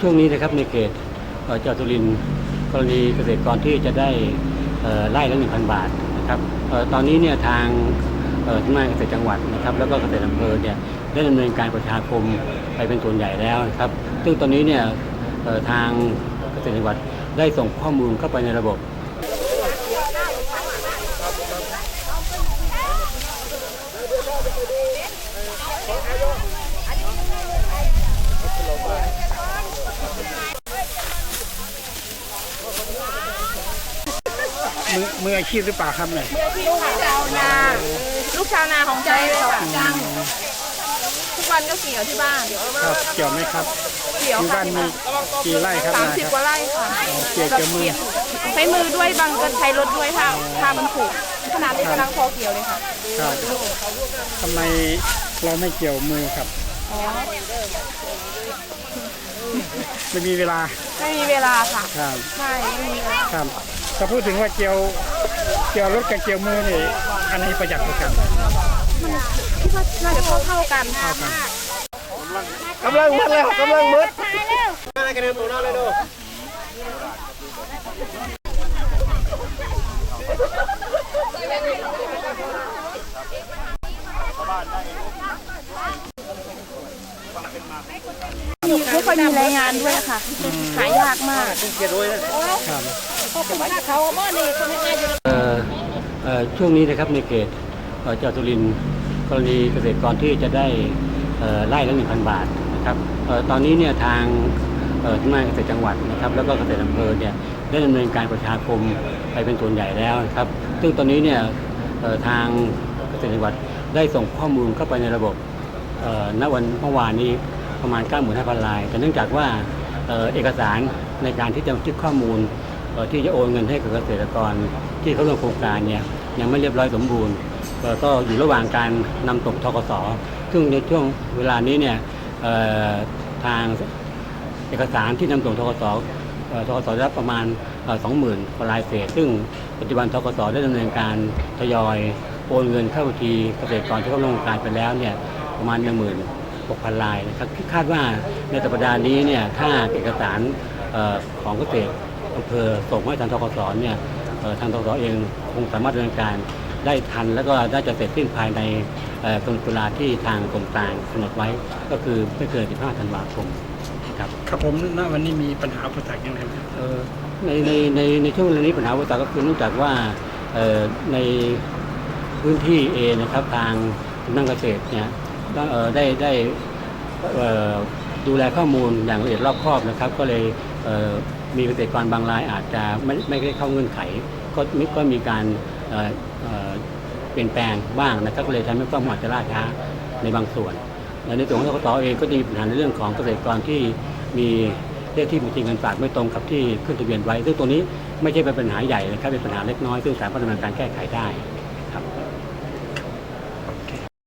ช่วงนี้นะครับในเขตเจังหวัดสุรินกรณีเกษตรกรที่จะได้เอ่อไร่ละ1,000บาทนะครับออตอนนี้เนี่ยทางเอ่อสำนักงานเกษตรจังหวัดนะครับ แล้วก็เกษตรอำเภอเนี่ยได้ดำเนินการประชาคมไปเป็นส่วนใหญ่แล้วนะครับ ซึ่งตอนนี้เนี่ยทางเกษตรจังหวัดได้ส่งข้อมูลเข้าไปในระบบมื อมืออาชีพหรือเปล่าครับเนี่ยลูกชาวนา ลูกชาวนาของใจสองจังทุกวันก็เกี่ยวที่บ้านครับเกี่ยวไหมครับเกี่ยวอยู่ค่ะบ้านมีกี่ไร่ครับสามนาสิบครับกว่าไร่ค่ะเกี่ยวกับมือใช้มือด้วยบางก็ใช้รถด้วยถ้าถ้ามันผูกขนาดนี้กำลังพอเกี่ยวเลยค่ะครับทำไมเราไม่เกี่ยวมือครับ ไม่มีเวลาไม่มีเวลาค่ะ ครับใช่ไม่มีเวลาครับถ้าพูดถึงว่าเกี่ยวเกี่ยวรถกับเกี่ยวมือนี่อันไหนประหยัดกว่ากันคิดว่าน่าจะเท่าเท่าๆกันเท่ากันกำลังมืดแล้วกำลังมืด ไม่ค่อยมีแรงงานด้วยค่ะหายากมากครับเอ่อเอ่อช่วงนี้นะครับในเขตเอ่อจังหวัดสุรินทร์กรณีเกษตรกรที่จะได้เอ่อไร่ละ1,000 บาทนะครับเอ่อตอนนี้เนี่ยทางเอ่อสำนักงานเกษตรจังหวัดนะครับ แล้วก็เกษตรอำเภอเนี่ยได้ดำเนินการประชาคมไปเป็นส่วนใหญ่แล้วนะครับ ซึ่งตอนนี้เนี่ยเอ่อทางเกษตรจังหวัดได้ส่งข้อมูลเข้าไปในระบบ เอ่อณวันเมื่อวานนี้ ประมาณ 95,000ลาย แต่เนื่องจากว่าเอกสารในการที่จะบันทึกข้อมูลที่จะโอนเงินให้กับเกษตรกรที่เขาร่วมโครงการเนี่ยยังไม่เรียบร้อยสมบูรณ์ก็อยู่ระหว่างการนำส่งทกสซึ่งในช่วงเวลานี้เนี่ยทางเอกสารที่นำส่งทกสเอ่อทกสได้รับประมาณสองหมื่นกว่ารายเศษ ซึ่งปัจจุบันทกสได้ดำเนินการทยอยโอนเงินเข้าบัญชีเกษตรกรที่เข้าร่วมโครงการไปแล้วเนี่ยประมาณหนึ่งหมื่ นหกพันรายนะครับคาดว่าในสัปดาห์นี้เนี่ยถ้าเอกสารเอ่อของเกษตรอำเภอส่งให้ทางทกสเนี่ยเอ่อทางทกสเองคงสามารถดำเนินการได้ทันแล้วก็น่าจะเสร็จสิ้นภายในเอ่อกำหนดเวลาที่ทางกรมกลางกำหนดไว้ก็คือไม่เกิน 15 ธันวาคมครับครับผมณวันนี้มีปัญหาอุปสรรคยังไงครับเอ่อในในในในช่วงเวลานี้ปัญหาอุปสรรคก็คือเนื่องจากว่าเอ่อในพื้นที่เองนะครับทางสำนักเกษตรเนี่ย ได้ได,ได้ดูแลข้อมูลอย่างละเอียดรอบคอบนะครับ ก็เลยเมีเกษตรกรบางรายอาจจะไม่ไม่ได้เข้าเงื่อนไข ก็มีก็มีการเเเปลี่ยนแปลงบ้างนะครับก็เลยทำให้ข้อมูลอาจจะล่าช้าในบางส่วนและในส่วนของกตเองก็จะมีปัญหาในเรื่องของเกษตรกรที่มีเลขที่บัญชีเงินฝากไม่ตรงกับที่ขึ้นทะเบียนไว้ ซึ่งตัวนี้ไม่ใช่เป็นปัญหาใหญ่นะครับเป็นปัญหาเล็กน้อยซึ่งสามารถดำเนินการแก้ไขได้